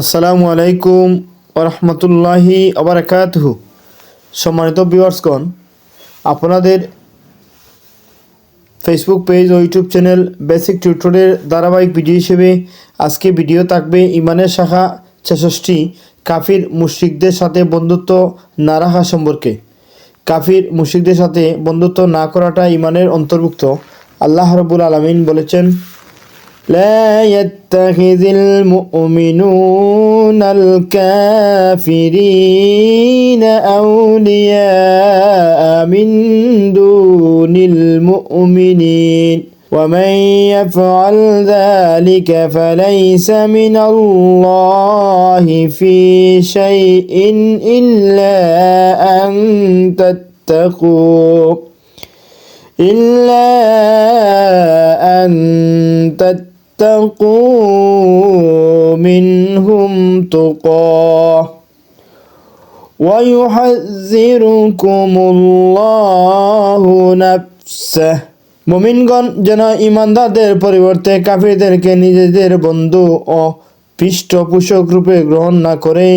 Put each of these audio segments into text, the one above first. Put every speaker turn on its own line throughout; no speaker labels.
আসসালামু আলাইকুম ওরহমতুল্লাহি আবরাকাতহু সম্মানিত ভিউয়ার্সগণ, আপনাদের ফেসবুক পেজ ও ইউটিউব চ্যানেল বেসিক টিউটোরিয়ালের ধারাবাহিক ভিডিও হিসেবে আজকে ভিডিও থাকবে ইমানের শাখা ছেষট্টি কাফির মুশরিকদের সাথে বন্ধুত্ব না রাখা সম্পর্কে। কাফির মুশরিকদের সাথে বন্ধুত্ব না করাটা ইমানের অন্তর্ভুক্ত। আল্লাহ রবুল আলমিন বলেছেন لا يتخذ المؤمنون الكافرين أولياء من دون المؤمنين. ومن يفعل ذلك فليس من الله في شيء إلا أن تتقوا إلا أن تتقوا. منهم تقاه ويحذركم الله نفسه মুমিনগণ যেন ইমানদারদের পরিবর্তে কাফিরদেরকে নিজেদের বন্ধু ও পৃষ্ঠপোষক রূপে গ্রহণ না করে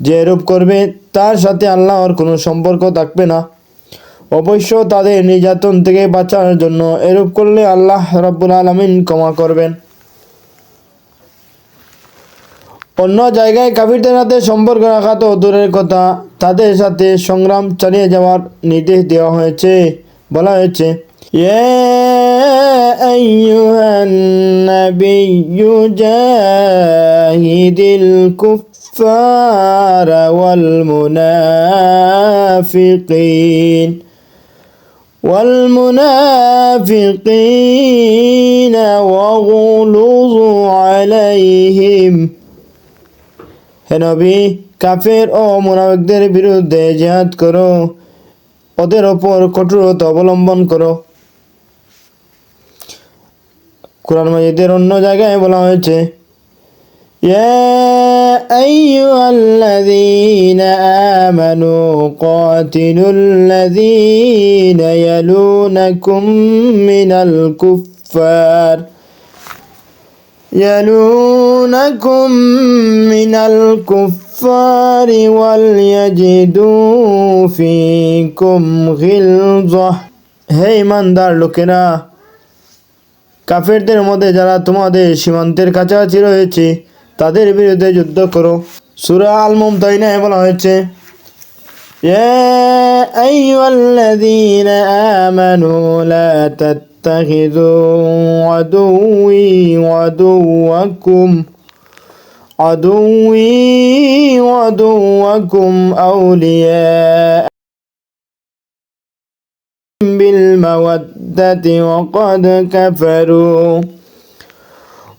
যে রূপ করবে তার সাথে আল্লাহর কোনো সম্পর্ক থাকবে না অবশ্য তাদের নির্যাতন থেকে বাঁচার জন্য এরূপ করলে আল্লাহ রাব্বুল আলমিন ক্ষমা করবেন অন্য জায়গায় কাফিরদের সাথে সম্পর্ক রাখা তো দূরের কথা তাদের সাথে সংগ্রাম চালিয়ে যাওয়ার নির্দেশ দেওয়া হয়েছে বলা হয়েছে يا أيها النبي جاهد الكفار والمنافقين والمنافقين واغلظ عليهم হে নবী কাফের ও মুনাফিকদের বিরুদ্ধে জিহাদ করো ওদের ওপর কঠোরতা অবলম্বন করো কোরআন মাজিদের অন্য জায়গায় বলা হয়েছে يا أيها الذين آمنوا قاتلوا الذين يلونكم من الكفار يلونكم من الكفار وليجدوا فيكم غلظة হে ইমানদার লোকেরা কাফেরদের মধ্যে যারা তোমাদের সীমান্তের কাছাকাছি রয়েছে তাদের বিরুদ্ধে যুদ্ধ করো সুরা আল মুমতাইনায় বলা হয়েছে يا أيها الذين آمنوا لا تتخذوا عدوي وعدوكم. عدوي وعدوكم أولياء بالمودة وقد كفروا.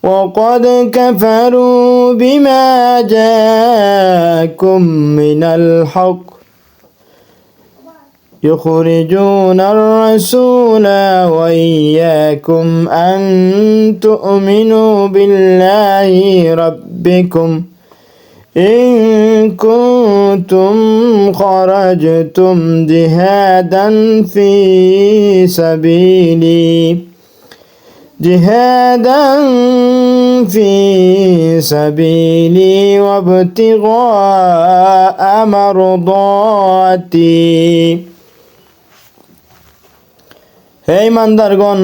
وقد كفروا بما جاءكم من الحق. يخرجون الرسول وإياكم أن تؤمنوا بالله ربكم إن كنتم خرجتم جهادا في سبيلي. جهادا في سبيلي وابتغاء مرضاتي. হে ইমানদারগণ,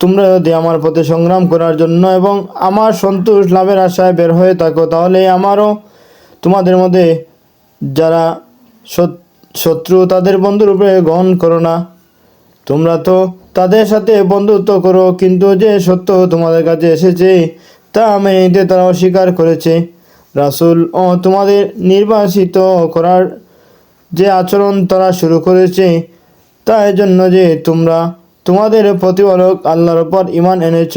তোমরা যদি আমার পথে সংগ্রাম করার জন্য এবং আমার সন্তোষ লাভের আশায় বের হয়ে থাকো, তাহলে আমারও তোমাদের মধ্যে যারা শত্রু, তাদের বন্ধুরূপে গ্রহণ করো না। তোমরা তো তাদের সাথে বন্ধুত্ব করো, কিন্তু যে সত্য তোমাদের কাছে এসেছে, তা আমি নিতে তারা অস্বীকার করেছে। রাসূল ও তোমাদের নির্বাসিত করার যে আচরণ তারা শুরু করেছে, তা জন্য যে তোমরা তোমাদের প্রতিপালক আল্লাহর ওপর ইমান এনেছ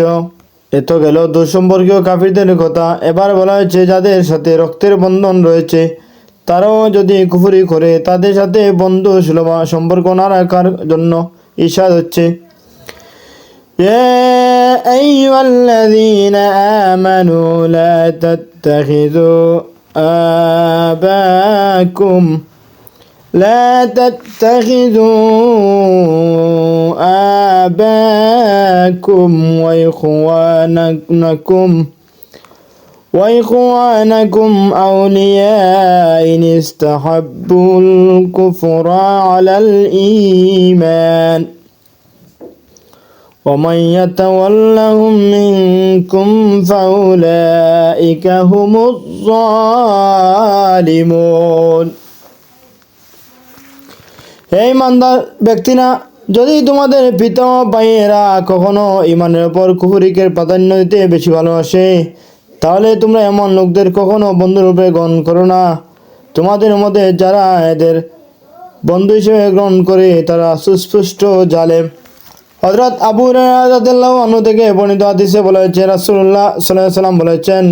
এত গেল দুঃসম্পর্কীয় কাফিরদের কথা এবার বলা হয়েছে যাদের সাথে রক্তের বন্ধন রয়েছে তারাও যদি কুফুরি করে তাদের সাথে বন্ধু সুলভ সম্পর্ক না রাখার জন্য ঈর্ষাদ হচ্ছে يا أيها الذين آمنوا لا تتخذوا آباءكم لا تتخذوا آباءكم وإخوانكم وإخوانكم أولياء إن استحبوا الكفر على الإيمان ومن يتولهم منكم فأولئك هم الظالمون হে ইমানদার ব্যক্তিরা যদি তোমাদের পিতা ভাইয়েরা কখনো ইমানের ওপর কুহুরিকের প্রাধান্য দিতে বেশি ভালোবাসে, তাহলে তোমরা এমন লোকদের কখনো বন্ধুরূপে গ্রহণ করো না। তোমাদের মধ্যে যারা এদের বন্ধু হিসেবে গ্রহণ করে, তারা সুস্পষ্ট জালেম। হজরত আবু আনহু থেকে বর্ণিত হাদিসে বলা হয়েছে, রাসূলুল্লাহ সাল্লাল্লাহু সাল্লাম বলেছেন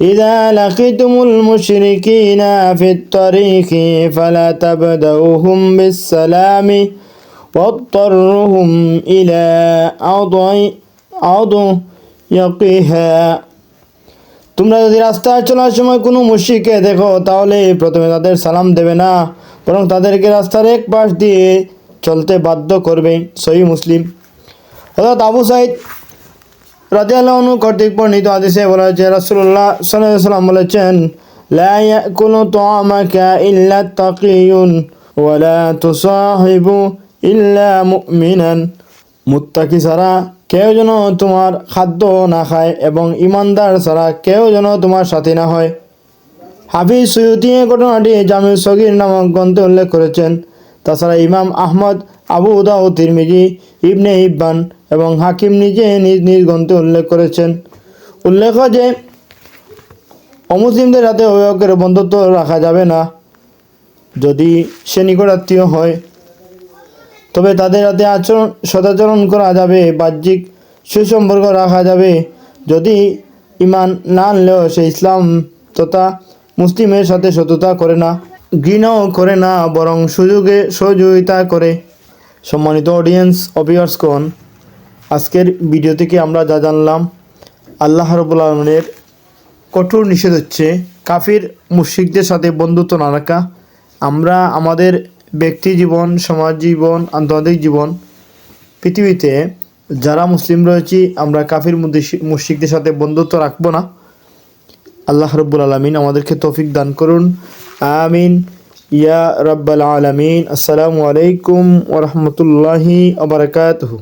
إذا لقيتم المشركين في الطريق فلا تبدأوهم بالسلام واضطرهم إلى أضيقها তোমরা যদি রাস্তায় চলার সময় কোনো মুশিকে দেখো তাহলে প্রথমে তাদের সালাম দেবে না বরং তাদেরকে রাস্তার এক পাশ দিয়ে চলতে বাধ্য করবে সহি মুসলিম অর্থাৎ আবু সাইদ রাজিয়াল্লাহনু কর্তৃক বর্ণিত আদেশে বলা হয়েছে রাসুল্লাহ সাল্লাম বলেছেন, লা ইয়াকুলু তাআমাকা ইল্লা তাকিয়ুন ওয়ালা তুসাহিবু ইল্লা মুমিনান। মুত্তাকি ছাড়া কেউ যেন তোমার খাদ্য না খায় এবং ইমানদার ছাড়া কেউ যেন তোমার সাথী না হয়। হাফিজ সৈয়দি ঘটনাটি জামিল সগির নামক গ্রন্থে উল্লেখ করেছেন। তাছাড়া ইমাম আহমদ, আবু উদা ও তিরমিজি, ইবনে ইব্বান এবং হাকিম নিজে নিজ নিজ গ্রন্থে উল্লেখ করেছেন। উল্লেখ যে, অমুসলিমদের হাতে অভিভাবকের বন্ধুত্ব রাখা যাবে না। যদি সে নিকটাত্মীয় হয়, তবে তাদের হাতে আচরণ, সদাচরণ করা যাবে, বাহ্যিক সুসম্পর্ক রাখা যাবে। যদি ইমান না আনলেও সে ইসলাম তথা মুসলিমের সাথে সততা করে না, ঘৃণাও করে না, বরং সুযোগে সহযোগিতা করে। সম্মানিত অডিয়েন্স অভিয়ার্সকন আজকের ভিডিও থেকে আমরা যা জানলাম, আল্লাহ রবুল আলমের কঠোর নিষেধ হচ্ছে কাফির মুশিকদের সাথে বন্ধুত্ব না রাখা। আমরা আমাদের ব্যক্তি জীবন, সমাজ জীবন, আন্তর্জাতিক জীবন, পৃথিবীতে যারা মুসলিম রয়েছি, আমরা কাফির মুশিকদের সাথে বন্ধুত্ব রাখব না। আল্লাহ রব্বুল আলমিন আমাদেরকে তৌফিক দান করুন। আমিন। ইয়া রব্বাল আলমিন। আসসালামু আলাইকুম ওরহমতুল্লাহি আবরকাতহু